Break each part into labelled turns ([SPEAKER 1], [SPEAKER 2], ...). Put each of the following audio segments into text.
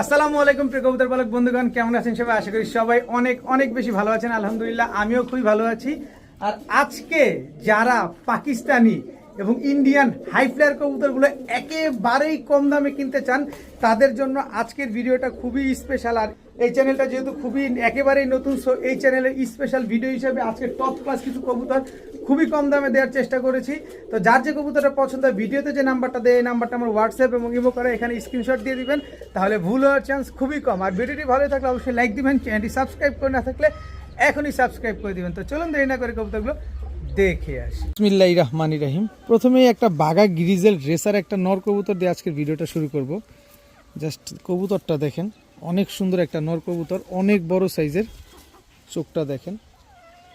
[SPEAKER 1] আসসালামু আলাইকুম প্রিয় কবুতর পালক বন্ধুগণ, কেমন আছেন সবাই? আশা করি সবাই অনেক অনেক বেশি ভালো আছেন। আলহামদুলিল্লাহ, আমিও খুবই ভালো আছি। আর আজকে যারা পাকিস্তানি এবং ইন্ডিয়ান হাই ফ্লায়ার কবুতরগুলো একেবারেই কম দামে কিনতে চান, তাদের জন্য আজকের ভিডিওটা খুবই স্পেশাল আর এই চ্যানেলটা যেহেতু খুবই একেবারেই নতুন সো এই চ্যানেলের স্পেশাল ভিডিও হিসেবে আজকে টপ ক্লাস কিছু কবুতর খুবই কম দামে দেওয়ার চেষ্টা করেছি। তো যার যে কবুতরটা পছন্দ ভিডিওতে যে নাম্বারটা দেয়, এই নাম্বারটা আমার হোয়াটসঅ্যাপ এবং ইমো করে এখানে স্ক্রিনশট দিয়ে দিবেন, তাহলে ভুল হওয়ার চান্স খুবই কম। আর ভিডিওটি ভালো থাকলে অবশ্যই লাইক দিবেন চ্যানেলটি সাবস্ক্রাইব করে না থাকলে এখনই সাবস্ক্রাইব করে দিবেন। তো চলুন দেরি না করে কবুতরগুলো দেখে আসি। বিসমিল্লাহ রহমান রাহিম। প্রথমেই একটা বাগা গ্রিজেল রেসার একটা নর কবুতর দিয়ে আজকের ভিডিওটা শুরু করব। জাস্ট কবুতরটা দেখেন। অনেক সুন্দর একটা নর কবুতর, অনেক বড় সাইজের চোখটা দেখেন।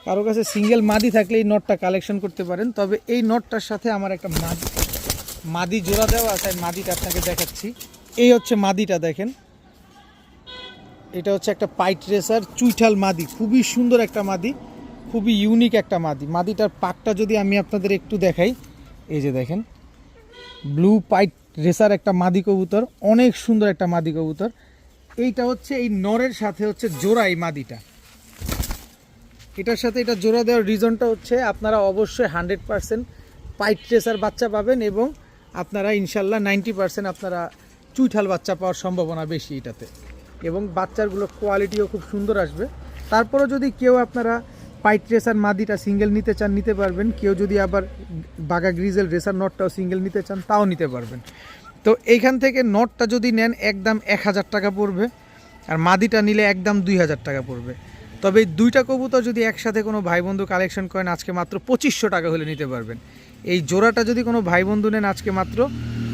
[SPEAKER 1] কারও কাছে সিঙ্গেল মাদি থাকলে এই নটটা কালেকশন করতে পারেন, তবে এই নটটার সাথে আমার একটা মাদি মাদি জোড়া দেওয়া আছে মাদিটা আপনাকে দেখাচ্ছি। এই হচ্ছে মাদিটা দেখেন। এটা হচ্ছে একটা পাইট রেসার চুইঠাল মাদি, খুবই সুন্দর একটা মাদি, খুবই ইউনিক একটা মাদি। মাদিটার পাকটা যদি আমি আপনাদের একটু দেখাই, এই যে দেখেন, ব্লু পাইট রেসার একটা মাদি কবুতর, অনেক সুন্দর একটা মাদি কবুতর। এইটা হচ্ছে, এই নরের সাথে হচ্ছে জোড়া এই মাদিটা। এটার সাথে এটা জোড়া দেওয়ার রিজনটা হচ্ছে, আপনারা অবশ্যই হান্ড্রেড পার্সেন্ট পাইট রেসার বাচ্চা পাবেন এবং আপনারা ইনশাল্লাহ নাইনটি পার্সেন্ট আপনারা চুইঠাল বাচ্চা পাওয়ার সম্ভাবনা বেশি এটাতে। এবং বাচ্চারগুলো কোয়ালিটিও খুব সুন্দর আসবে। তারপরেও যদি কেউ আপনারা পাইট রেসার মাদিটা সিঙ্গেল নিতে চান, নিতে পারবেন। কেউ যদি আবার বাগা গ্রিজেল রেসার নটটাও সিঙ্গেল নিতে চান, তাও নিতে পারবেন। তো এইখান থেকে নটটা যদি নেন একদম এক হাজার টাকা পড়বে, আর মাদিটা নিলে একদম দুই হাজার টাকা পড়বে। তবে দুইটা কবুতর যদি একসাথে কোনো ভাই বন্ধু কালেকশন করেন, আজকে মাত্র পঁচিশশো টাকা হলে নিতে পারবেন। এই জোড়াটা যদি কোনো ভাই বন্ধু নেন, আজকে মাত্র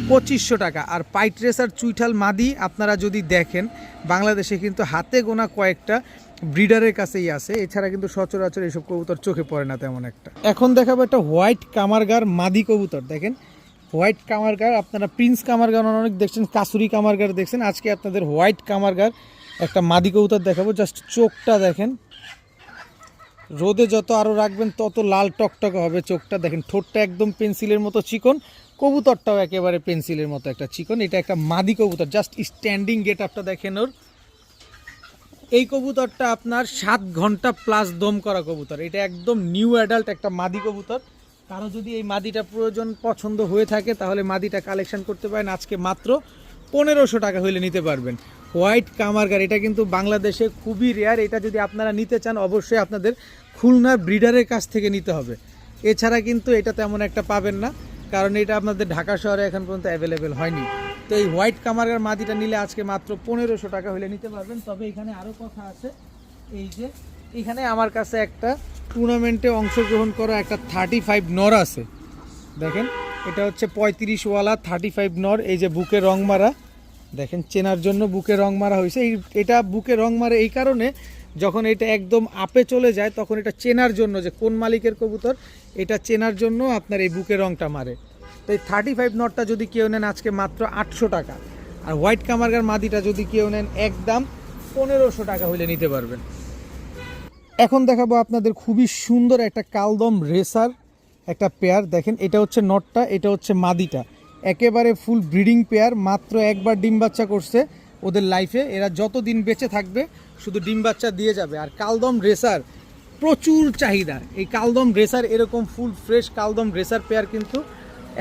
[SPEAKER 1] পঁচিশশো টাকা। আর পাইট রেসার চুইঠাল মাদি আপনারা যদি দেখেন, বাংলাদেশে কিন্তু হাতে গোনা কয়েকটা ব্রিডারের কাছেই আছে। এছাড়া কিন্তু সচরাচর এইসব কবুতর চোখে পড়ে না তেমন একটা। এখন দেখাবো একটা হোয়াইট কামারগার মাদি কবুতর। দেখেন হোয়াইট কামারগার, আপনারা প্রিন্স কামারগার অনেক দেখছেন, কাসুরি কামারগার দেখছেন। আজকে আপনাদের হোয়াইট কামারগার, একটা মাদি কবুতর দেখাবো, জাস্ট চোখটা দেখেন। রোদে যত আরও রাখবেন, তত লাল টকটকে হবে চোখটা। দেখেন, ঠোঁটটা একদম পেন্সিলের মতো চিকন, কবুতরটাও একেবারে পেন্সিলের মতো একটা চিকন। এটা একটা মাদি কবুতর, জাস্ট স্ট্যান্ডিং গেট আপটা দেখেন ওর। এই কবুতরটা আপনার সাত ঘণ্টা প্লাস দম করা কবুতর। এটা একদম নিউ অ্যাডাল্ট একটা মাদি কবুতর। কারও যদি এই মাদিটা প্রয়োজন পছন্দ হয়ে থাকে, তাহলে মাদিটা কালেকশন করতে পারেন। আজকে মাত্র পনেরোশো টাকা হইলে নিতে পারবেন। হোয়াইট কামারগার এটা কিন্তু বাংলাদেশে খুবই রেয়ার এটা যদি আপনারা নিতে চান, অবশ্যই আপনাদের খুলনার ব্রিডারের কাছ থেকে নিতে হবে। এছাড়া কিন্তু এটা তেমন একটা পাবেন না, কারণ এটা আপনাদের ঢাকা শহরে এখন পর্যন্ত অ্যাভেলেবেল হয়নি। তো এই হোয়াইট কামারগার মাদিটা নিলে আজকে মাত্র পনেরোশো টাকা হলে নিতে পারবেন। তবে এখানে আরও কথা আছে, এই যে এখানে আমার কাছে একটা টুর্নামেন্টে অংশগ্রহণ করা একটা থার্টি ফাইভ নর আছে। দেখেন, এটা হচ্ছে পঁয়ত্রিশ ওয়ালা থার্টি ফাইভ নর, এই যে বুকে রং মারা। দেখেন, চেনার জন্য বুকে রং মারা হয়েছে। এই, এটা বুকে রং মারে এই কারণে যখন এটা একদম আপে চলে যায়, তখন এটা চেনার জন্য যে কোন মালিকের কবুতর, এটা চেনার জন্য আপনার এই বুকে রংটা মারে। তো এই থার্টি ফাইভ নটটা যদি কেউ নেন, আজকে মাত্র আটশো টাকা। আর হোয়াইট কামারগার মাদিটা যদি কেউ নেন, একদম পনেরোশো টাকা হলে নিতে পারবেন। এখন দেখাবো আপনাদের খুবই সুন্দর একটা কালদম রেসার একটা পেয়ার। দেখেন, এটা হচ্ছে নটটা, এটা হচ্ছে মাদিটা। একেবারে ফুল ব্রিডিং পেয়ার, মাত্র একবার ডিম বাচ্চা করছে ওদের লাইফে এরা যত দিন বেঁচে থাকবে, শুধু ডিম বাচ্চা দিয়ে যাবে। আর কালদম রেসার, প্রচুর চাহিদা। এই কালদম রেসার এরকম ফুল ফ্রেশ কালদম রেসার পেয়ার কিন্তু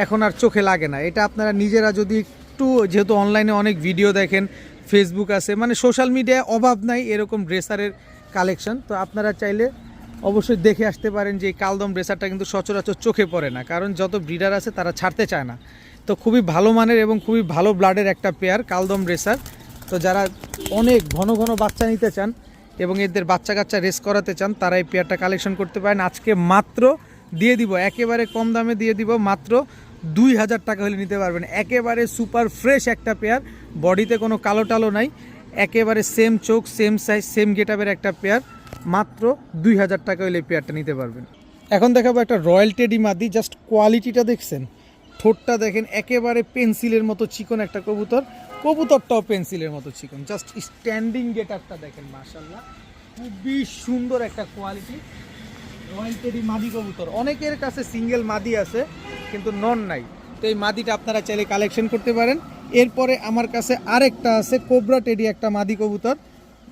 [SPEAKER 1] এখন আর চোখে লাগে না। এটা আপনারা নিজেরা যদি একটু, যেহেতু অনলাইনে অনেক ভিডিও দেখেন ফেসবুক আছে মানে সোশ্যাল মিডিয়ায় অভাব নাই এরকম ড্রেসারের কালেকশন, তো আপনারা চাইলে অবশ্যই দেখে আসতে পারেন যে এই কালদম ড্রেসারটা কিন্তু সচরাচর চোখে পড়ে না, কারণ যত ব্রিডার আছে তারা ছাড়তে চায় না। তো খুবই ভালো মানের এবং খুবই ভালো ব্লাডের একটা পেয়ার কালদম রেসার তো যারা অনেক ঘন ঘন বাচ্চা নিতে চান এবং এদের বাচ্চা কাচ্চা রেস করাতে চান, তারা এই পেয়ারটা কালেকশন করতে পারেন। আজকে মাত্র দিয়ে দিব, একেবারে কম দামে দিয়ে দিব, মাত্র দুই হাজার টাকা হলে নিতে পারবেন। একেবারে সুপার ফ্রেশ একটা পেয়ার, বডিতে কোনো কালো টালো নাই। একেবারে সেম চোখ সেম সাইজ সেম গেটআপের একটা পেয়ার মাত্র দুই হাজার টাকা হলে পেয়ারটা নিতে পারবেন। এখন দেখাবো একটা রয়্যাল টেডি মাদি জাস্ট কোয়ালিটিটা দেখছেন। ঠোঁটটা দেখেন, একেবারে পেন্সিলের মতো চিকন একটা কবুতর, কবুতরটাও পেন্সিলের মতো চিকন। জাস্ট স্ট্যান্ডিং গেটআপটা দেখেন মার্শাল্লাহ খুবই সুন্দর একটা কোয়ালিটি রয়্যাল টেডি মাদি কবুতর। অনেকের কাছে সিঙ্গেল মাদি আছে, কিন্তু নন নাই। তো এই মাদিটা আপনারা চাইলে কালেকশন করতে পারেন। এরপরে আমার কাছে আরেকটা আছে, কোবরা টেডি, একটা মাদি কবুতর।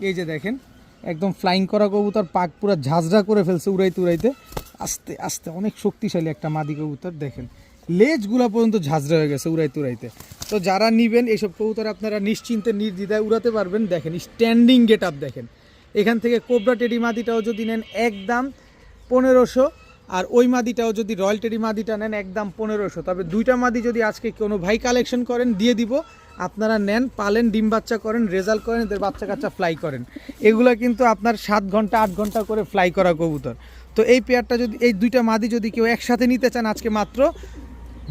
[SPEAKER 1] এই যে দেখেন, একদম ফ্লাইং করা কবুতর, পাক পুরা ঝাঁঝরা করে ফেলছে উড়াইতে উড়াইতে। আস্তে আস্তে অনেক শক্তিশালী একটা মাদি কবুতর, দেখেন। লেজগুলা পর্যন্ত ঝাঁঝরা হয়ে গেছে উড়াইতে উড়াইতে। তো যারা নিবেন এইসব কবুতর আপনারা নিশ্চিন্তে, নির্দ্বিধায় উড়াতে পারবেন। দেখেন স্ট্যান্ডিং গেট আপ দেখেন। এখান থেকে কোবরা টেডি মাদিটাও যদি নেন, একদম পনেরোশো আর ওই মাদিটাও যদি রয়্যাল টেডি মাদিটা নেন একদম পনেরোশো। তবে দুইটা মাদি যদি আজকে কোনো ভাই কালেকশন করেন, দিয়ে দিব। আপনারা নেন, পালেন, ডিম বাচ্চা করেন, রেজাল্ট করেন, এদের বাচ্চা কাচ্চা ফ্লাই করেন। এগুলো কিন্তু আপনার সাত ঘণ্টা, আট ঘণ্টা করে ফ্লাই করা কবুতর। তো এই পেয়ারটা যদি, এই দুইটা মাদি যদি কেউ একসাথে নিতে চান আজকে মাত্র,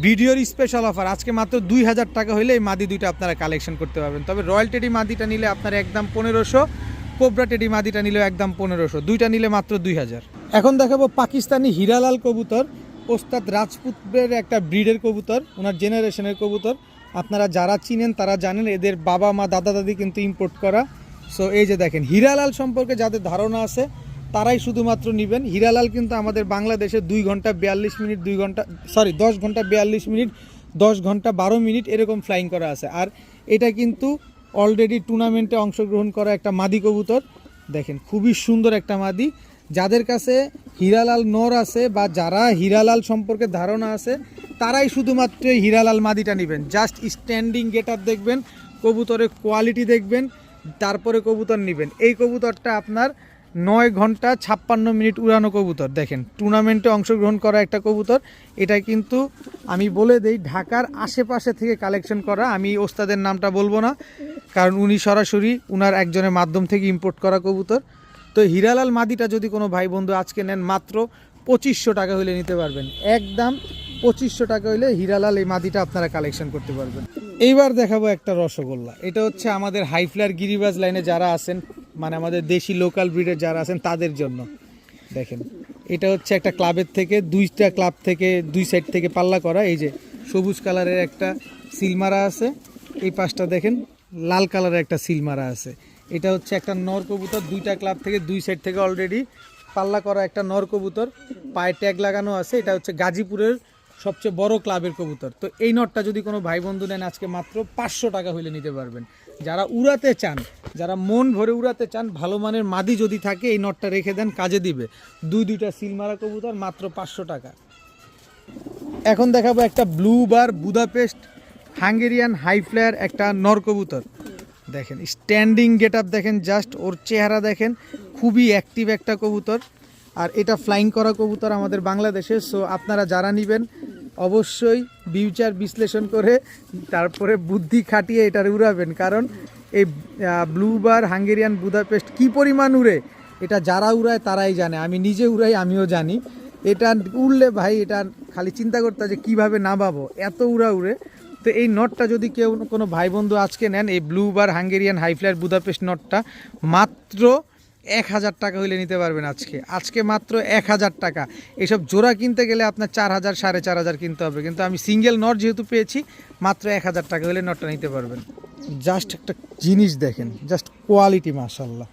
[SPEAKER 1] ভিডিওর স্পেশাল অফার আজকে মাত্র দুই হাজার টাকা হলে এই মাদি দুইটা আপনারা কালেকশন করতে পারবেন। তবে রয়্যাল টেডি মাদিটা নিলে আপনার একদম পনেরোশো কোবরা টেডি মাদিটা নিলেও একদম পনেরোশো, দুইটা নিলে মাত্র দুই হাজার এখন দেখাবো পাকিস্তানি হিরালাল কবুতর, ওস্তাদ রাজপুতের একটা ব্রিডের কবুতর, ওনার জেনারেশনের কবুতর। আপনারা যারা চিনেন তারা জানেন এদের বাবা, মা, দাদা, দাদি কিন্তু ইম্পোর্ট করা। সো এই যে দেখেন, হিরালাল সম্পর্কে যাদের ধারণা আছে, তারাই শুধুমাত্র নেবেন। হিরালাল কিন্তু আমাদের বাংলাদেশে দুই ঘণ্টা বিয়াল্লিশ মিনিট, দুই ঘণ্টা সরি দশ ঘণ্টা বিয়াল্লিশ মিনিট, দশ ঘণ্টা বারো মিনিট এরকম ফ্লাইং করা আছে। আর এটা কিন্তু অলরেডি টুর্নামেন্টে অংশগ্রহণ করা একটা মাদি কবুতর। দেখেন, খুবই সুন্দর একটা মাদি। যাদের কাছে হীরালাল নর আছে বা যারা হীরালাল সম্পর্কে ধারণা আছে, তারাই শুধুমাত্র হীরালাল মাদিটা নেবেন। জাস্ট স্ট্যান্ডিং গেটার দেখবেন, কবুতরের কোয়ালিটি দেখবেন, তারপরে কবুতর নেবেন। এই কবুতরটা আপনার নয় ঘণ্টা ছাপ্পান্ন মিনিট উড়ানো কবুতর। দেখেন টুর্নামেন্টে অংশগ্রহণ করা একটা কবুতর। এটা কিন্তু আমি বলে দেই, ঢাকার আশেপাশে থেকে কালেকশন করা। আমি ওস্তাদের নামটা বলব না, কারণ উনি সরাসরি উনার একজনের মাধ্যম থেকে ইম্পোর্ট করা কবুতর। তো হিরালাল মাদিটা যদি কোনো ভাই বন্ধু আজকে নেন, মাত্র পঁচিশশো টাকা হইলে নিতে পারবেন। একদম পঁচিশশো টাকা হইলে হিরালাল এই মাদিটা আপনারা কালেকশন করতে পারবেন। এইবার দেখাবো একটা রসগোল্লা। এটা হচ্ছে আমাদের হাইফ্লার গিরিবাজ লাইনে যারা আছেন মানে আমাদের দেশি লোকাল ব্রিডের যারা আছেন তাদের জন্য। দেখেন, এটা হচ্ছে একটা ক্লাবের থেকে, দুইটা ক্লাব থেকে, দুই সাইড থেকে পাল্লা করা, এই যে সবুজ কালারের একটা সিলমারা আছে, এই পাশটা দেখেন, লাল কালারের একটা সিলমারা আছে। এটা হচ্ছে একটা নর কবুতর, দুইটা ক্লাব থেকে, দুই সাইড থেকে অলরেডি পাল্লা করা একটা নর কবুতর। পায়ে ট্যাগ লাগানো আছে, এটা হচ্ছে গাজীপুরের সবচেয়ে বড় ক্লাবের কবুতর। তো এই নটটা যদি কোনো ভাই বন্ধু নেন, আজকে মাত্র পাঁচশো টাকা হইলে নিতে পারবেন। যারা উড়াতে চান, যারা মন ভরে উড়াতে চান, ভালো মানের মাদি যদি থাকে, এই নটটা রেখে দেন, কাজে দিবে। দুই দুইটা সিলমারা কবুতর, মাত্র পাঁচশো টাকা। এখন দেখাবো একটা blue bar Budapest Hungarian high flyer একটা নর কবুতর। দেখেন, স্ট্যান্ডিং গেট আপ দেখেন, জাস্ট ওর চেহারা দেখেন, খুবই অ্যাক্টিভ একটা কবুতর। আর এটা ফ্লাইং করা কবুতর আমাদের বাংলাদেশে সো আপনারা যারা নেবেন অবশ্যই বিউচার বিশ্লেষণ করে তারপরে বুদ্ধি খাটিয়ে এটার উড়াবেন। কারণ এই ব্লু বার হাঙ্গেরিয়ান বুদাপেস্ট কি পরিমাণ উড়ে, এটা যারা উড়ায় তারাই জানে। আমি নিজে উড়াই, আমিও জানি। এটা উড়লে ভাই, এটা খালি চিন্তা করতে যে কীভাবে নামাবো। এত উড়া উড়ে। তো এই নটটা যদি কেউ কোনো ভাই বন্ধু আজকে নেন, এই blue bar Hungarian high flyer Budapest নটটা, মাত্র এক হাজার টাকা হইলে নিতে পারবেন আজকে। আজকে মাত্র এক হাজার টাকা। এইসব জোড়া কিনতে গেলে আপনার চার হাজার, সাড়ে চার হাজার কিনতে হবে। কিন্তু আমি সিঙ্গেল নট যেহেতু পেয়েছি, মাত্র এক হাজার টাকা হলে নটটা নিতে পারবেন। জাস্ট একটা জিনিস দেখেন, জাস্ট কোয়ালিটি মাশাল্লাহ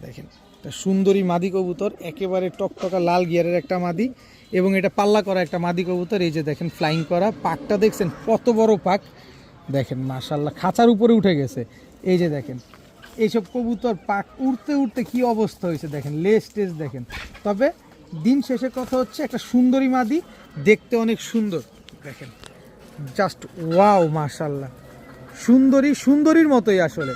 [SPEAKER 1] দেখেন, একটা সুন্দরী মাদি কবুতর, একেবারে টকটকা লাল গিয়ারের একটা মাদি, এবং এটা পাল্লা করা একটা মাদি কবুতর। এই যে দেখেন ফ্লাইং করা। পাকটা দেখছেন, কত বড় পাক। দেখেন মাশাল্লাহ খাঁচার উপরে উঠে গেছে। এই যে দেখেন এইসব কবুতর পাক উড়তে উড়তে কি অবস্থা হয়েছে দেখেন লেস টেস দেখেন। তবে দিন শেষে কথা হচ্ছে একটা সুন্দরী মাদি দেখতে অনেক সুন্দর, দেখেন। জাস্ট ওয়াও মাশাল্লাহ সুন্দরী, সুন্দরীর মতোই আসলে।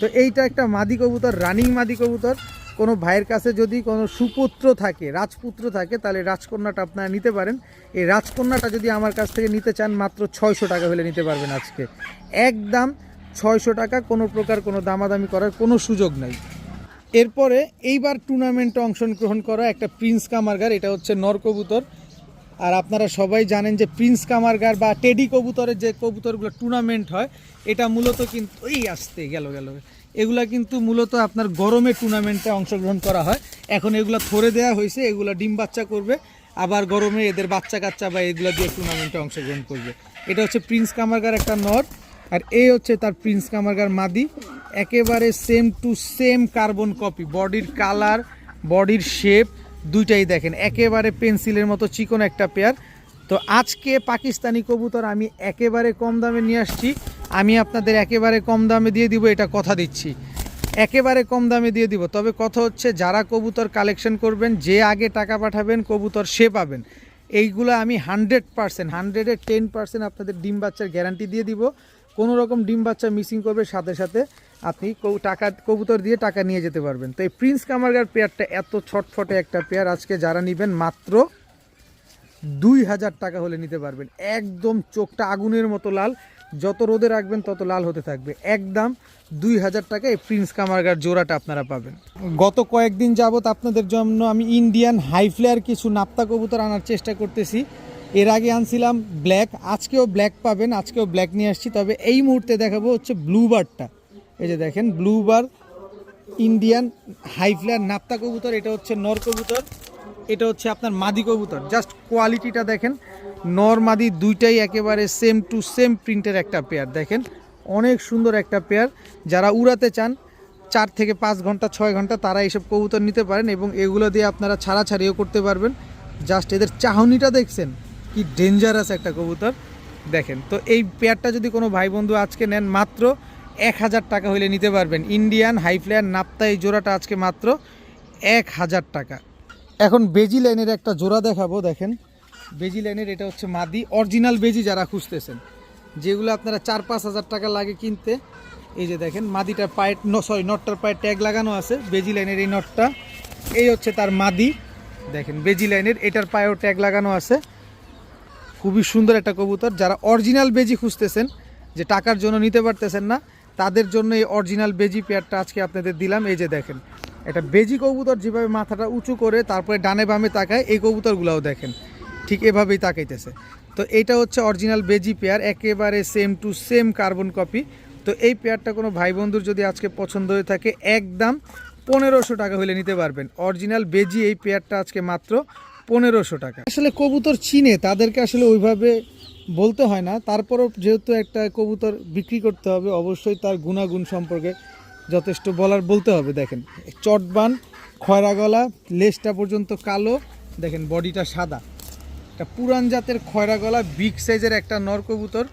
[SPEAKER 1] তো এইটা একটা মাদি কবুতর, রানিং মাদি কবুতর। কোনো ভাইয়ের কাছে যদি কোনো সুপুত্র থাকে, রাজপুত্র থাকে, তাহলে রাজকন্যাটা আপনারা নিতে পারেন। এই রাজকন্যাটা যদি আমার কাছ থেকে নিতে চান, মাত্র ছয়শো টাকা হলে নিতে পারবেন আজকে। একদম ছয়শো টাকা, কোনো প্রকার কোনো দামাদামি করার কোনো সুযোগ নাই। এরপরে এইবার টুর্নামেন্টে অংশগ্রহণ করা একটা প্রিন্স কামারগার এটা হচ্ছে নর কবুতর। আর আপনারা সবাই জানেন যে প্রিন্স কামারগার বা টেডি কবুতরের যে কবুতরগুলো টুর্নামেন্ট হয়, এটা মূলত কিন্তু এই আসতে গেল গেল। এগুলা কিন্তু মূলত আপনার গরমে টুর্নামেন্টে অংশগ্রহণ করা হয়। এখন এগুলো থরে দেওয়া হয়েছে, এগুলো ডিম বাচ্চা করবে। আবার গরমে এদের বাচ্চা কাচ্চা বা এগুলো দিয়ে টুর্নামেন্টে অংশগ্রহণ করবে। এটা হচ্ছে প্রিন্স কামারগার একটা নর। আর এই হচ্ছে তার প্রিন্স কামারগার মাদি। একেবারে same to same carbon copy বডির কালার বডির শেপ দুইটাই দেখেন। একেবারে পেন্সিলের মতো চিকন একটা পেয়ার তো আজকে পাকিস্তানি কবুতর আমি একেবারে কম দামে নিয়ে আসছি। আমি আপনাদের একেবারে কম দামে দিয়ে দিব, এটা কথা দিচ্ছি। একেবারে কম দামে দিয়ে দিব। তবে কথা হচ্ছে, যারা কবুতর কালেকশন করবেন, যে আগে টাকা পাঠাবেন, কবুতর সে পাবেন। এইগুলো আমি হান্ড্রেড পার্সেন্ট হান্ড্রেডের টেন পার্সেন্ট আপনাদের ডিম বাচ্চার গ্যারান্টি দিয়ে দিব। কোনো রকম ডিম বাচ্চা মিসিং করবে, সাথে সাথে আপনি টাকা, কবুতর দিয়ে টাকা নিয়ে যেতে পারবেন। তো এই প্রিন্স কামারগার পেয়ারটা এত ছটফটে একটা পেয়ার, আজকে যারা নেবেন মাত্র দুই হাজার টাকা হলে নিতে পারবেন। একদম চোখটা আগুনের মতো লাল। যত রোদে রাখবেন, তত লাল হতে থাকবে। একদম দুই হাজার টাকা এই প্রিন্স কামারগার জোড়াটা আপনারা পাবেন। গত কয়েকদিন যাবত আপনাদের জন্য আমি ইন্ডিয়ান হাই ফ্লেয়ার কিছু নাপ্তা কবুতর আনার চেষ্টা করতেছি। এর আগে আনছিলাম ব্ল্যাক আজকেও ব্ল্যাক পাবেন, আজকেও ব্ল্যাক নিয়ে আসছি, তবে এই মুহূর্তে দেখাবো হচ্ছে ব্লু বারটা এই যে দেখেন blue bar Indian high flyer নাপ্তা কবুতর, এটা হচ্ছে নর কবুতর, এটা হচ্ছে আপনার মাদি কবুতর। জাস্ট কোয়ালিটিটা দেখেন, নর মাদি দুইটাই একেবারে সেম টু সেম প্রিন্টের একটা পেয়ার দেখেন, অনেক সুন্দর একটা পেয়ার যারা উড়াতে চান, চার থেকে পাঁচ ঘণ্টা, ছয় ঘণ্টা তারা এইসব কবুতর নিতে পারেন এবং এগুলো দিয়ে আপনারা ছাড়াছাড়িও করতে পারবেন। জাস্ট এদের চাহনিটা দেখছেন কি ডেঞ্জারাস একটা কবুতর। দেখেন, তো এই পেয়ারটা যদি কোনো ভাই বন্ধু আজকে নেন মাত্র এক হাজার টাকা হইলে নিতে পারবেন। ইন্ডিয়ান হাই ফ্লেয়ার নাপ্তা এই জোড়াটা আজকে মাত্র এক হাজার টাকা। এখন বেজি লাইনের একটা জোড়া দেখাবো, দেখেন। বেজি লাইনের এটা হচ্ছে মাদি অরিজিনাল বেজি যারা খুঁজতেছেন। যেগুলো আপনারা চার পাঁচ হাজার টাকা লাগে কিনতে। এই যে দেখেন, মাদিটার পায়ে ন সরি নটটার পায়ে ট্যাগ লাগানো আছে, বেজি লাইনের এই নটটা এই হচ্ছে তার মাদি। দেখেন, বেজি লাইনের এটার পায়েও ট্যাগ লাগানো আছে। খুবই সুন্দর একটা কবুতর। যারা অরিজিনাল বেজি খুঁজতেছেন, যে টাকার জন্য নিতে পারতেছেন না, তাদের জন্য এই অরিজিনাল বেজি পেয়ারটা আজকে আপনাদের দিলাম। এই যে দেখেন, এটা বেজি কবুতর যেভাবে মাথাটা উঁচু করে তারপরে ডানে বামে তাকায়, এই কবুতরগুলোও দেখেন, ঠিক এভাবেই তাকাইতেছে। তো এটা হচ্ছে অরিজিনাল বেজি পেয়ার একেবারে same to same carbon copy তো এই পেয়ারটা কোনো ভাই বন্ধুর যদি আজকে পছন্দ হয়ে থাকে, একদম পনেরোশো টাকা হলে নিতে পারবেন। অরিজিনাল বেজি এই পেয়ারটা আজকে মাত্র পনেরোশো টাকা। আসলে কবুতর চিনে, তাদেরকে আসলে ওইভাবে বলতে হয় না। তারপরও যেহেতু একটা কবুতর বিক্রি করতে হবে, অবশ্যই তার গুণাগুণ সম্পর্কে যথেষ্ট বলার বলতে হবে। দেখেন, চটবান খয়রা গলা লেজটা পর্যন্ত কালো। দেখেন, বডিটা সাদা। একটা পুরান জাতের খয়রা গলা বিগ সাইজের একটা নর কবুতর।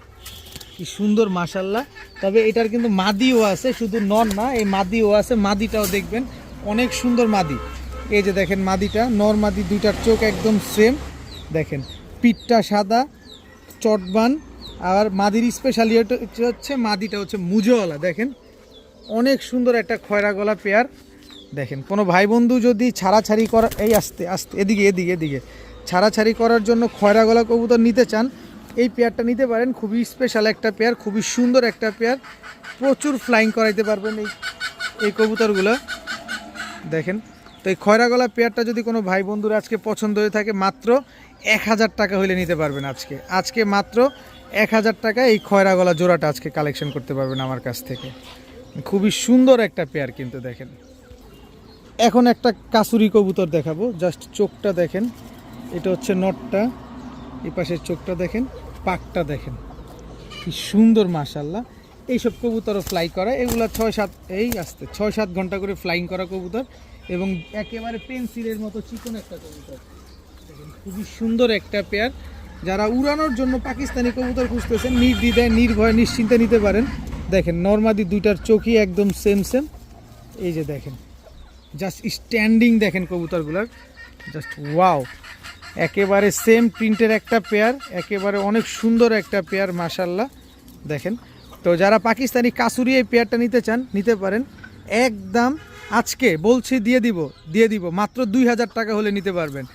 [SPEAKER 1] কি সুন্দর মাশাল্লাহ তবে এটার কিন্তু মাদিও আছে, শুধু নর না, এই মাদিও আছে। মাদিটাও দেখবেন, অনেক সুন্দর মাদি। এই যে দেখেন মাদিটা, নর মাদি দুইটার চোখ একদম সেম দেখেন, পিঠটা সাদা, চটবান, আর মাদির স্পেশালিটি হচ্ছে মাদিটা হচ্ছে মুজোওয়ালা দেখেন। অনেক সুন্দর একটা খয়রা গলা পেয়ার দেখেন, কোনো ভাই বন্ধু যদি ছাড়াছাড়ি করা এই আস্তে আস্তে, এদিকে এদিকে এদিকে। ছাড়াছাড়ি করার জন্য খয়রা গলা কবুতর নিতে চান, এই পেয়ারটা নিতে পারেন। খুবই স্পেশাল একটা পেয়ার খুবই সুন্দর একটা পেয়ার প্রচুর ফ্লাইং করাইতে পারবেন এই এই কবুতরগুলো। দেখেন তো এই খয়রা গলা পেয়ারটা যদি কোনো ভাই বন্ধুর আজকে পছন্দ হয়ে থাকে, মাত্র এক হাজার টাকা হইলে নিতে পারবেন আজকে। আজকে মাত্র এক হাজার টাকা এই খয়রা গলা জোড়াটা আজকে কালেকশন করতে পারবেন আমার কাছ থেকে। খুবই সুন্দর একটা পেয়ার কিন্তু দেখেন। এখন একটা কাসুরি কবুতর দেখাবো, জাস্ট চোখটা দেখেন। এটা হচ্ছে নটটা, এই পাশের চোখটা দেখেন পাকটা দেখেন। কি সুন্দর মাশাল্লাহ এইসব কবুতরও ফ্লাই করা, এগুলো ছয় সাত, এই আসতে, ছয় সাত ঘণ্টা করে ফ্লাইং করা কবুতর। এবং একেবারে পেন্সিলের মতো চিকন একটা কবুতর। খুবই সুন্দর একটা পেয়ার যারা উড়ানোর জন্য পাকিস্তানি কবুতর খুঁজতেছেন, নির্দ্বিধায়, নির্ভয়, নিশ্চিন্তে নিতে পারেন। দেখেন, নর্মাদি দুইটার চোখই একদম সেম সেম এই যে দেখেন জাস্ট স্ট্যান্ডিং দেখেন কবুতরগুলোর। জাস্ট ওয়াও একেবারে সেম প্রিন্টের একটা পেয়ার একেবারে অনেক সুন্দর একটা পেয়ার মাশাল্লাহ দেখেন, তো যারা পাকিস্তানি কাসুরি এই পেয়ারটা নিতে চান, নিতে পারেন। একদম আজকে বলছি দিয়ে দিব দিয়ে দিব। মাত্র দুই হাজার টাকা হলে নিতে পারবেন।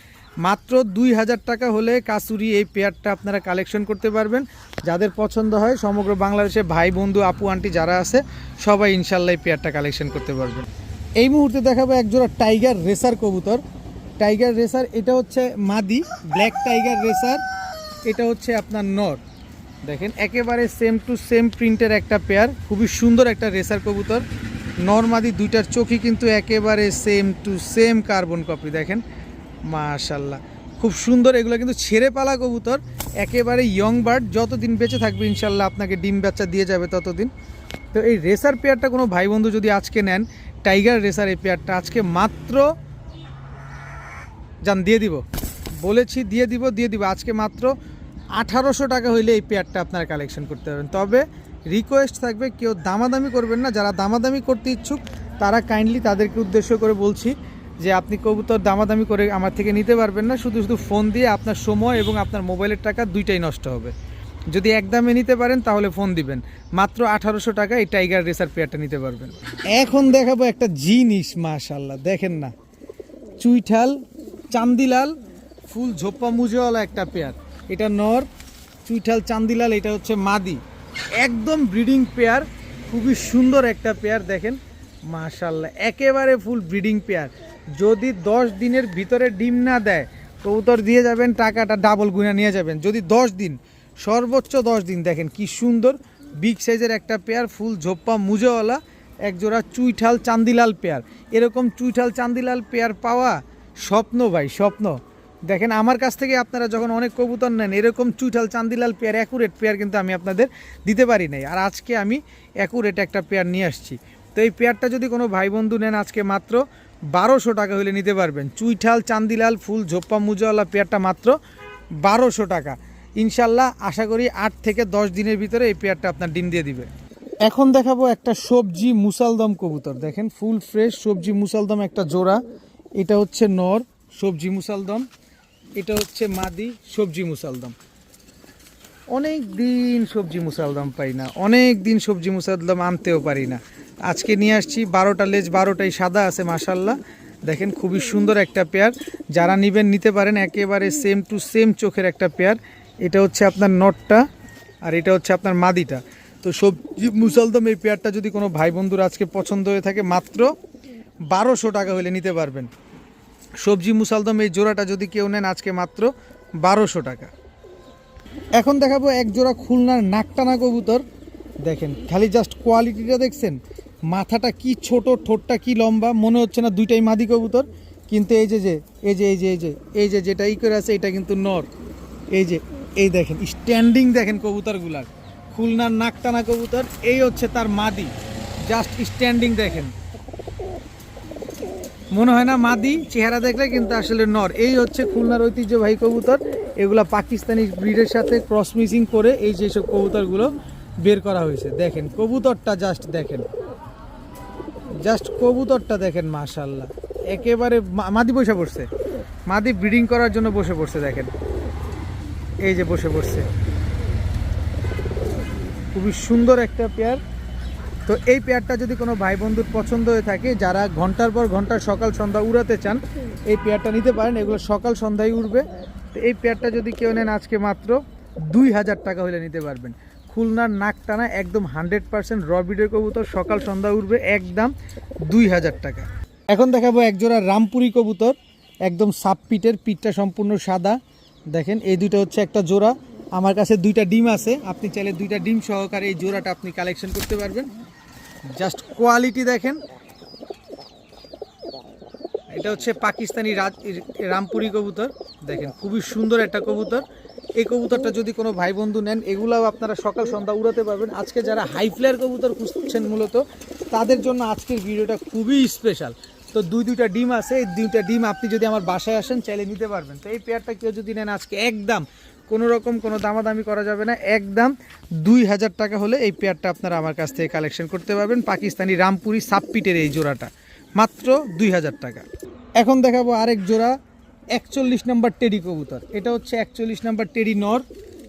[SPEAKER 1] মাত্র দুই হাজার টাকা হলে কাসুরি এই পেয়ারটা আপনারা কালেকশন করতে পারবেন। যাদের পছন্দ হয়, সমগ্র বাংলাদেশে ভাই, বন্ধু, আপু, আন্টি যারা আছে, সবাই ইনশাল্লাহ এই পেয়ারটা কালেকশন করতে পারবেন। এই মুহূর্তে দেখাবো একজোড়া টাইগার রেসার কবুতর। টাইগার রেসার, এটা হচ্ছে মাদি, ব্ল্যাক টাইগার রেসার, এটা হচ্ছে আপনার নর। দেখেন, একেবারে সেম টু সেম প্রিন্টের একটা পেয়ার, খুবই সুন্দর একটা রেসার কবুতর। নর মাদি দুইটার চোখই কিন্তু একেবারে same to same carbon copy দেখেন। মাশাল্লাহ। খুব সুন্দর, এগুলো কিন্তু ছেড়ে পালা কবুতর, একেবারে ইয়ং বার্ড যতদিন বেঁচে থাকবে ইনশাল্লাহ আপনাকে ডিম বাচ্চা দিয়ে যাবে ততদিন। তো এই রেসার পেয়ারটা কোনো ভাই বন্ধু যদি আজকে নেন টাইগার রেসার এই পেয়ারটা আজকে মাত্র যান দিয়ে দিব। বলেছি দিয়ে দিব দিয়ে দিব। আজকে মাত্র আঠারোশো টাকা হইলে এই পেয়ারটা আপনারা কালেকশন করতে পারবেন। তবে রিকোয়েস্ট থাকবে, কেউ দামাদামি করবেন না। যারা দামাদামি করতে ইচ্ছুক, তারা কাইন্ডলি তাদেরকে উদ্দেশ্য করে বলছি যে আপনি কবুতর দামাদামি করে আমার থেকে নিতে পারবেন না। শুধু শুধু ফোন দিয়ে আপনার সময় এবং আপনার মোবাইলের টাকা দুইটাই নষ্ট হবে। যদি একদমে নিতে পারেন, তাহলে ফোন দিবেন। মাত্র আঠারোশো টাকা এই টাইগার রেসার পেয়ারটা নিতে পারবেন। এখন দেখাবো একটা জিনিস মাশাল্লাহ দেখেন না, চুইঠাল, চান্দিলাল, ফুল ঝোপ্পা মুজোওয়ালা একটা পেয়ার এটা নর, চুইঠাল, চান্দিলাল, এটা হচ্ছে মাদি। একদম ব্রিডিং পেয়ার, খুবই সুন্দর একটা পেয়ার দেখেন মাশাল্লাহ একেবারে ফুল ব্রিডিং পেয়ার। যদি দশ দিনের ভিতরে ডিম না দেয় তো কবুতর দিয়ে যাবেন, টাকাটা ডাবল গুণা নিয়ে যাবেন। যদি দশ দিন, সর্বোচ্চ দশ দিন, দেখেন কি সুন্দর, বিগ সাইজের একটা পেয়ার, ফুল ঝোপ্পা মুজোওয়ালা এক জোড়া চুইঠাল চান্দিলাল পেয়ার। এরকম চুইঠাল চান্দিলাল পেয়ার পাওয়া স্বপ্ন ভাই, স্বপ্ন। দেখেন, আমার কাছ থেকে আপনারা যখন অনেক কবুতর নেন, এরকম চুইঠাল, চান্দিলাল পেয়ার অ্যাকুরেট পেয়ার কিন্তু আমি আপনাদের দিতে পারি নাই। আর আজকে আমি অ্যাকুরেট একটা পেয়ার নিয়ে আসছি। তো এই পেয়ারটা যদি কোনো ভাই বন্ধু নেন, আজকে মাত্র বারোশো টাকা হলে নিতে পারবেন। চুইঠাল, চান্দিলাল, ফুল, ঝোপ্পা, মুজোওয়ালা পেয়ারটা মাত্র বারোশো টাকা। ইনশাল্লাহ আশা করি আট থেকে দশ দিনের ভিতরে এই পেয়ারটা আপনার ডিম দিয়ে দিবে। এখন দেখাবো একটা সবজি মুসালদম কবুতর। দেখেন, ফুল, ফ্রেশ সবজি মুসালদম একটা জোড়া। এটা হচ্ছে নর সবজি মুসালদম। এটা হচ্ছে মাদি সবজি মুসালদম। অনেক দিন সবজি মুসালদম পাই না, অনেক দিন সবজি মুসালদম আনতেও পারি না। আজকে নিয়ে আসছি বারোটা লেজ, বারোটাই সাদা আছে মাসাল্লাহ দেখেন খুবই সুন্দর একটা পেয়ার। যারা নেবেন, নিতে পারেন, একেবারে সেম টু সেম চোখের একটা পেয়ার। এটা হচ্ছে আপনার নটটা আর এটা হচ্ছে আপনার মাদিটা। তো সবজি মুসালদম এই পেয়ারটা যদি কোনো ভাই বন্ধুর আজকে পছন্দ হয়ে থাকে, মাত্র বারোশো টাকা হলে নিতে পারবেন। সবজি মুসালদম এই জোড়াটা যদি কেউ নেন, আজকে মাত্র বারোশো টাকা। এখন দেখাবো এক জোড়া খুলনার নাকটানা কবুতর। দেখেন, খালি জাস্ট কোয়ালিটিটা দেখছেন, মাথাটা কি ছোট, ঠোঁটটা কি লম্বা, মনে হচ্ছে না দুইটাই মাদি কবুতর। কিন্তু এই যে যে, এই যে এই যে এই যে এই যে, যেটা ই করে আছে, এটা কিন্তু নর। এই যে, এই দেখেন স্ট্যান্ডিং দেখেন কবুতরগুলার। খুলনার নাকটানা কবুতর, এই হচ্ছে তার মাদি। জাস্ট স্ট্যান্ডিং দেখেন। মনে হয় না মাদি চেহারা দেখলে, কিন্তু আসলে নর। এই হচ্ছে খুলনার ঐতিহ্যবাহী কবুতর। এগুলা পাকিস্তানি ব্রিডের সাথে ক্রস মিসিং করে এই যেসব কবুতরগুলো বের করা হয়েছে। দেখেন, কবুতরটা জাস্ট দেখেন। জাস্ট কবুতরটা দেখেন মাশাল্লাহ একেবারে মাদি বসে পড়ছে। মাদি ব্রিডিং করার জন্য বসে পড়ছে, দেখেন। এই যে বসে পড়ছে। খুবই সুন্দর একটা পেয়ার তো এই পেয়ারটা যদি কোনো ভাই বন্ধুর পছন্দ হয়ে থাকে, যারা ঘণ্টার পর ঘণ্টা সকাল সন্ধ্যা উড়াতে চান, এই পেয়ারটা নিতে পারেন। এগুলো সকাল সন্ধ্যায় উড়বে। তো এই পেয়ারটা যদি কেউ নেন আজকে মাত্র দুই হাজার টাকা হলে নিতে পারবেন। খুলনার নাক টানা একদম হান্ড্রেড পার্সেন্ট রবিডের কবুতর সকাল সন্ধ্যা উঠবে একদম দুই হাজার টাকা। এখন দেখাবো একজোড়া রামপুরি কবুতর। একদম সাপ পিটের পিঠটা সম্পূর্ণ সাদা। দেখেন, এই দুইটা হচ্ছে একটা জোড়া। আমার কাছে দুইটা ডিম আছে। আপনি চাইলে দুইটা ডিম সহকারে এই জোড়াটা আপনি কালেকশন করতে পারবেন। জাস্ট কোয়ালিটি দেখেন। এটা হচ্ছে পাকিস্তানি রামপুরি কবুতর। দেখেন, খুবই সুন্দর একটা কবুতর। এই কবুতরটা যদি কোনো ভাই বন্ধু নেন, এগুলাও আপনারা সকাল সন্ধ্যা উড়াতে পারবেন। আজকে যারা হাই ফ্লেয়ার কবুতর খুঁজছেন মূলত, তাদের জন্য আজকের ভিডিওটা খুবই স্পেশাল তো দুই দুইটা ডিম আছে, এই দুইটা ডিম আপনি যদি আমার বাসায় আসেন, চাইলে নিতে পারবেন। তো এই পেয়ারটা কেউ যদি নেন আজকে একদম কোনো রকম কোনো দামাদামি করা যাবে না। একদম দুই হাজার টাকা হলে এই পেয়ারটা আপনারা আমার কাছ থেকে কালেকশন করতে পারবেন। পাকিস্তানি রামপুরি সাপপিটের এই জোড়াটা। মাত্র দুই হাজার টাকা। এখন দেখাবো আরেক জোড়া, একচল্লিশ নাম্বার টেডি কবুতর। এটা হচ্ছে একচল্লিশ নাম্বার টেডি নর।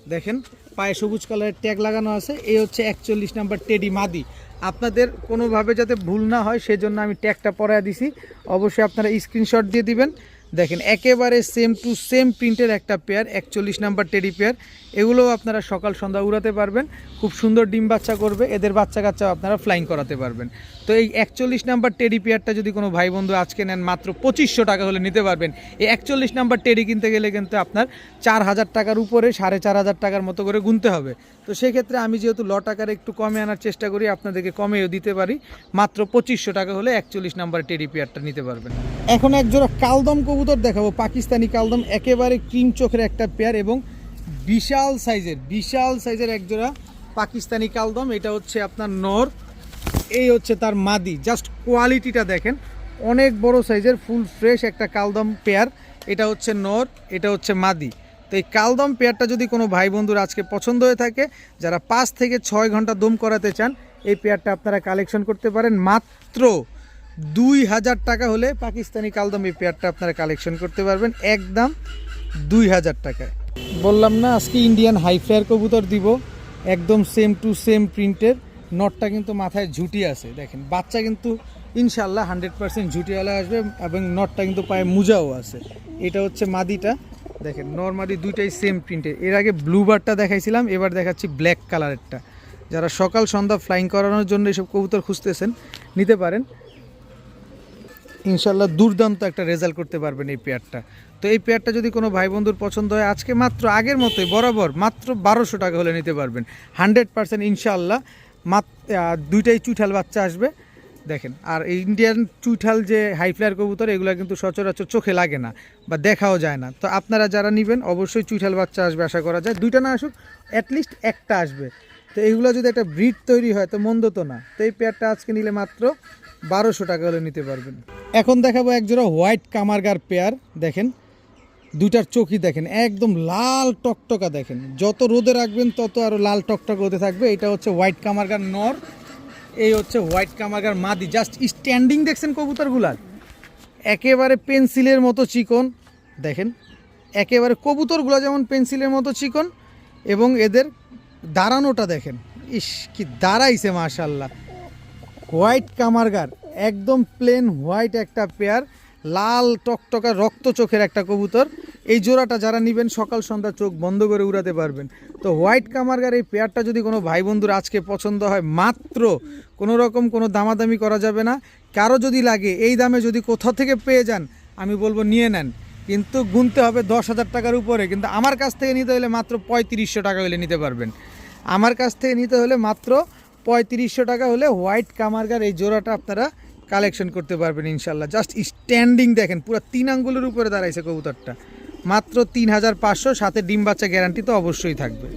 [SPEAKER 1] দেখেন, পায়ে সবুজ কালারের ট্যাগ লাগানো আছে। এই হচ্ছে একচল্লিশ নাম্বার টেডি মাদি। আপনাদের কোনোভাবে যাতে ভুল না হয়, সেজন্য আমি ট্যাগটা পরায় দিছি। অবশ্যই আপনারা স্ক্রিনশট দিয়ে দিবেন। দেখেন, একেবারে সেম টু সেম প্রিন্টের একটা পেয়ার একচল্লিশ নাম্বার টেডি পেয়ার এগুলোও আপনারা সকাল, সন্ধ্যা উড়াতে পারবেন। খুব সুন্দর ডিম বাচ্চা করবে, এদের বাচ্চা কাচ্চাও আপনারা ফ্লাইং করাতে পারবেন। তো এই একচল্লিশ নাম্বার টেডি পেয়ারটা যদি কোনো ভাই বন্ধু আজকে নেন, মাত্র পঁচিশশো টাকা হলে নিতে পারবেন। এই একচল্লিশ নাম্বার টেডি কিনতে গেলে কিন্তু আপনার চার হাজার টাকার উপরে সাড়ে চার হাজার টাকার মতো করে গুনতে হবে। তো সেক্ষেত্রে আমি যেহেতু ল টাকার একটু কমে আনার চেষ্টা করি, আপনাদেরকে কমেও দিতে পারি। মাত্র পঁচিশশো টাকা হলে একচল্লিশ নাম্বার টেডি পেয়ারটা নিতে পারবেন। এখন এক জোড়া কালদম কবুতর দেখাবো। পাকিস্তানি কালদম, একেবারে ক্রিম চোখের একটা পেয়ার এবং বিশাল সাইজের বিশাল সাইজের এক জোড়া পাকিস্তানি কালদম। এটা হচ্ছে আপনার নর, এই হচ্ছে তার মাদি। জাস্ট কোয়ালিটিটা দেখেন, অনেক বড় সাইজের ফুল ফ্রেশ একটা কালদম পেয়ার এটা হচ্ছে নর, এটা হচ্ছে মাদি। তো এই কালদম পেয়ারটা যদি কোনো ভাই বন্ধুর আজকে পছন্দ হয়ে থাকে, যারা পাঁচ থেকে ছয় ঘণ্টা দম করাতে চান, এই পেয়ারটা আপনারা কালেকশন করতে পারেন। মাত্র দুই হাজার টাকা হলে পাকিস্তানি কালদম পেয়ারটা আপনারা কালেকশন করতে পারবেন, একদম দুই হাজার টাকায়। বললাম না, আজকে ইন্ডিয়ান হাই ফ্লায়ার কবুতর দিব, একদম সেম টু সেম প্রিন্টের নটটা কিন্তু মাথায় ঝুটি আছে, দেখেন, বাচ্চা কিন্তু ইনশাল্লাহ হান্ড্রেড পার্সেন্ট ঝুটিওয়ালা আসবে এবং নটটা কিন্তু পায়ে মুজাও আছে। এটা হচ্ছে মাদিটা, দেখেন নর্মালি দুইটাই সেম প্রিন্টের এর আগে ব্লু বারটা দেখাইছিলাম, এবার দেখাচ্ছি ব্ল্যাক কালারেরটা যারা সকাল সন্ধ্যা ফ্লাইং করানোর জন্য এইসব কবুতর খুঁজতেছেন, নিতে পারেন। ইনশাল্লাহ দুর্দান্ত একটা রেজাল্ট করতে পারবেন এই পেয়ারটা। তো এই পেয়ারটা যদি কোনো ভাই বন্ধুর পছন্দ হয়, আজকে মাত্র আগের মতোই, বরাবর মাত্র বারোশো টাকা হলে নিতে পারবেন। হান্ড্রেড পার্সেন্ট ইনশাল্লাহ মাত দুইটাই চুইঠাল বাচ্চা আসবে। দেখেন, আর ইন্ডিয়ান চুইঠাল যে হাই ফ্লায়ার কবুতর, এগুলো কিন্তু সচরাচর চোখে লাগে না বা দেখাও যায় না। তো আপনারা যারা নেবেন, অবশ্যই চুইঠাল বাচ্চা আসবে আশা করা যায়। দুইটা না আসুক অ্যাটলিস্ট একটা আসবে। তো এইগুলো যদি একটা ব্রিড তৈরি হয়, তো মন্দ তো না। তো এই পেয়ারটা আজকে নিলে মাত্র বারোশো টাকা হলে নিতে পারবেন। এখন দেখাবো একজোড়া হোয়াইট কামারগার পেয়ার, দেখেন। দুইটার চোখই দেখেন, একদম লাল টকটকা দেখেন। যত রোদে রাখবেন, তত আরও লাল টকটক রোদে থাকবে। এটা হচ্ছে হোয়াইট কামারগার নর, এই হচ্ছে হোয়াইট কামারগার মাদি। জাস্ট স্ট্যান্ডিং দেখছেন কবুতরগুলার একেবারে পেন্সিলের মতো চিকন, দেখেন। একেবারে কবুতরগুলো যেমন পেন্সিলের মতো চিকন, এবং এদের দাঁড়ানোটা দেখেন। ইস, কি দাঁড়াইছে মাশাল্লাহ হোয়াইট কামারগার, একদম প্লেন হোয়াইট একটা পেয়ার লাল টকটকা রক্ত চোখের একটা কবুতর। এই জোড়াটা যারা নেবেন, সকাল সন্ধ্যা চোখ বন্ধ করে উড়াতে পারবেন। তো হোয়াইট কামারগার এই পেয়ারটা যদি কোনো ভাই বন্ধুর আজকে পছন্দ হয়, মাত্র কোনো রকম কোনো দামাদামি করা যাবে না। কারও যদি লাগে, এই দামে যদি কোথাও থেকে পেয়ে যান, আমি বলব নিয়ে নেন। কিন্তু গুনতে হবে দশ হাজার টাকার উপরে। কিন্তু আমার কাছ থেকে নিতে হলে মাত্র পঁয়ত্রিশশো টাকা হলে নিতে পারবেন। আমার কাছ থেকে নিতে হলে মাত্র পঁয়ত্রিশশো টাকা হলে হোয়াইট কামারগার এই জোড়াটা আপনারা কালেকশন করতে পারবেন ইনশাল্লাহ। জাস্ট স্ট্যান্ডিং দেখেন, পুরো তিন আঙ্গুলের উপরে দাঁড়াইছে কবুতরটা। মাত্র তিন হাজার পাঁচশো, সাথে ডিম বাচ্চা গ্যারান্টি তো অবশ্যই থাকবে।